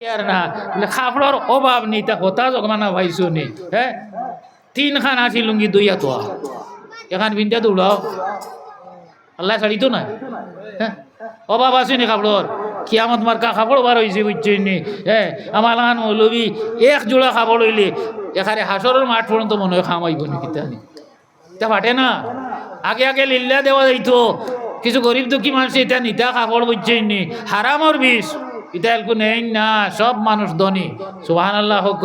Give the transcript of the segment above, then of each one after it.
আর না। খাপড়র অভাব নেই তা ভাইছো নি হ্যাঁ তিন খান আছি লুঙ্গি দুইয়া তো এখান বিনতে দৌড়াও আল্লাহ ছাড়ি তো না হ্যাঁ অভাব আছে নি খাপড়র কিয়ামত মার্কা খাপড় বার হয়েছে নি? হ্যাঁ আমার লাগান মৌলবি এক জোড়া খাপড় হইলে এখানে হাসরের মাঠ পর্যন্ত মনে হয় খামাইব নি কিতানি তা ফাটে না। আগে আগে লিল্লা দেওয়া যাইতো। কিছু গরিব দুঃখী মানুষ এটা নিতা কাপড় বুঝছেন নি? হারামর বিষ। এটা একটু নেই না, সব মানুষ ধনী। সুহান আল্লাহ হোক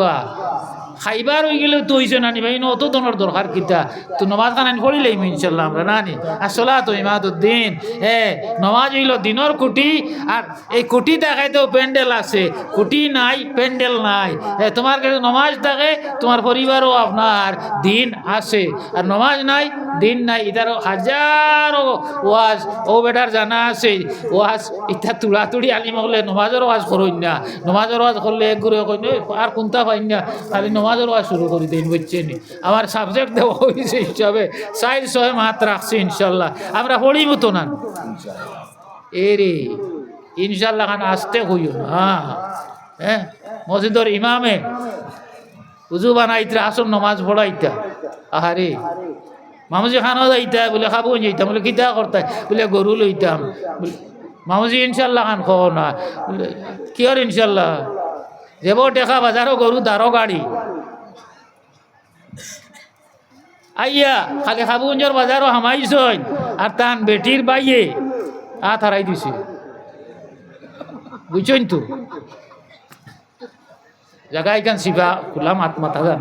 খাইবার হয়ে গেলে তো হইছে নানি ভাই অত দনের দরকার কিতা? তো নমাজ খান পড়িলেই ইনশাল্লাহ আমরা নানি আসলা তো ইমাদুদ্দিন। এ নমাজ হইল দিনর কুটি, আর এই কুটি দেখাইতেও প্যান্ডেল আছে। কুটি নাই প্যান্ডেল নাই। এ তোমার কাছে নমাজ থাকে, তোমার পরিবারও আপনার দিন আছে। আর নমাজ নাই দিন নাই ইতার হাজারো ওয়াজ। ও বেটার জানা আছে ওয়াজ ইতা তুলা তুড়ি আলিম হলে নমাজের ওয়াজ করইন না। নমাজের ওয়াজ করলে এক ঘুরে "এই, আর কোনটা পাইন না? খালি নমাজের ওয়াজ শুরু করে দিন বুঝছেন আমার সাবজেক্ট দেওয়া হয়েছে হিসাবে চার ছয় মাত রাখছি ইনশাল্লাহ। আমরা পড়িব তো না। এ রে ইনশাল্লাহ খান আসতে হইও না। হ্যাঁ মসজিদর ইমামে। উজু বানাইতে আসন নমাজ পড়াইতা আহারে মামুজি, খানো যাইতা? বলে, খাব, যাইতাম। বলে, কিতা করতাই? বলে, গরু লইতাম। মামুজি ইনশাল্লাহ খান খাও না। বলে, কি আর ইনশাল্লাহ যাব টেকা বাজারও গরু দারো গাড়ি। আইয়া খালি খাবুঞ্জর বাজারও হামাইছই আর তান বেটির বাইয়ে। আ হারাই দিছে। বুঝছেন তো? জায়গা এখান শিবা খোলা মাত, মাথা জান